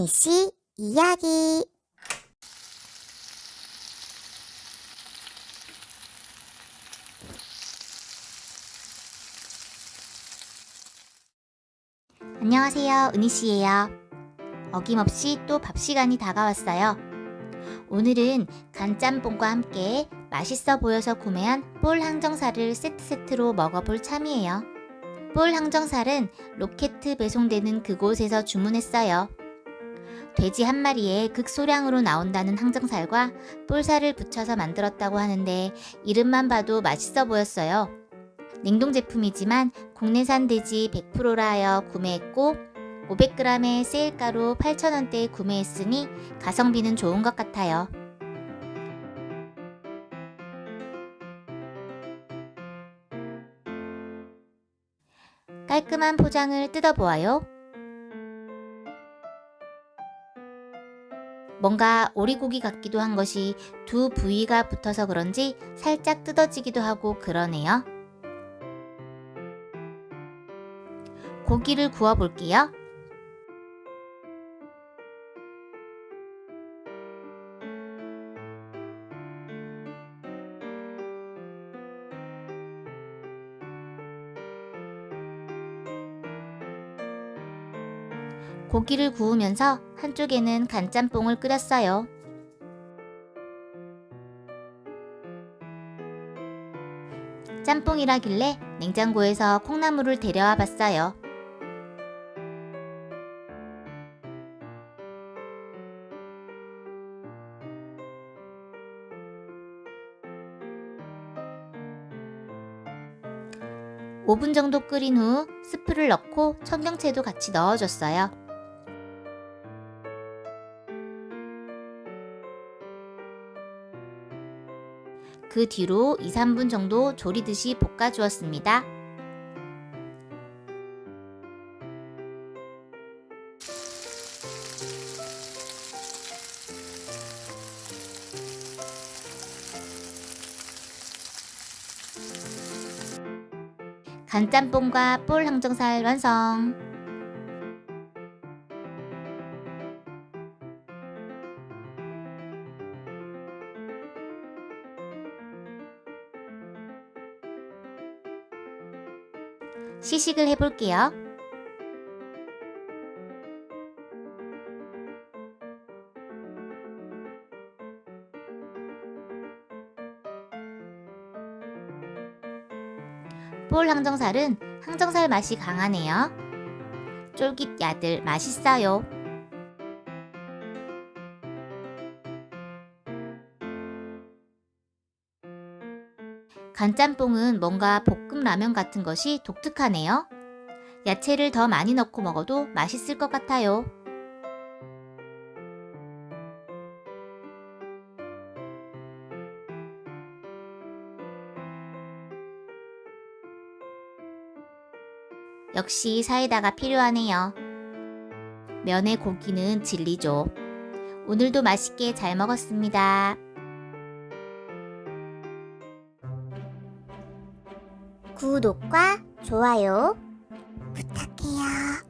은희 씨 이야기. 안녕하세요. 은희 씨예요. 어김없이 또 밥 시간이 다가왔어요. 오늘은 간짬뽕과 함께 맛있어 보여서 구매한 볼 항정살을 세트 세트로 먹어볼 참이에요. 볼 항정살은 로켓 배송되는 그곳에서 주문했어요. 돼지 한 마리에 극소량으로 나온다는 항정살과 볼살을 붙여서 만들었다고 하는데 이름만 봐도 맛있어 보였어요. 냉동 제품이지만 국내산 돼지 100%라 하여 구매했고 500g에 세일가로 8,000원대에 구매했으니 가성비는 좋은 것 같아요. 깔끔한 포장을 뜯어보아요. 뭔가 오리고기 같기도 한 것이 두 부위가 붙어서 그런지 살짝 뜯어지기도 하고 그러네요. 고기를 구워 볼게요. 고기를 구우면서 한쪽에는 간짬뽕을 끓였어요. 짬뽕이라길래 냉장고에서 콩나물을 데려와 봤어요. (5분) 정도 끓인 후 스프를 넣고 청경채도 같이 넣어줬어요. 그 뒤로 2, 3분 정도 조리듯이 볶아주었습니다. 간짬뽕과 볼 항정살 완성! 시식을 해볼게요. 볼 항정살은 항정살 맛이 강하네요. 쫄깃 야들 맛있어요. 간짬뽕은 뭔가 볶음 라면 같은 것이 독특하네요. 야채를 더 많이 넣고 먹어도 맛있을 것 같아요. 역시 사이다가 필요하네요. 면의 고기는 진리죠. 오늘도 맛있게 잘 먹었습니다. 구독과 좋아요 부탁해요.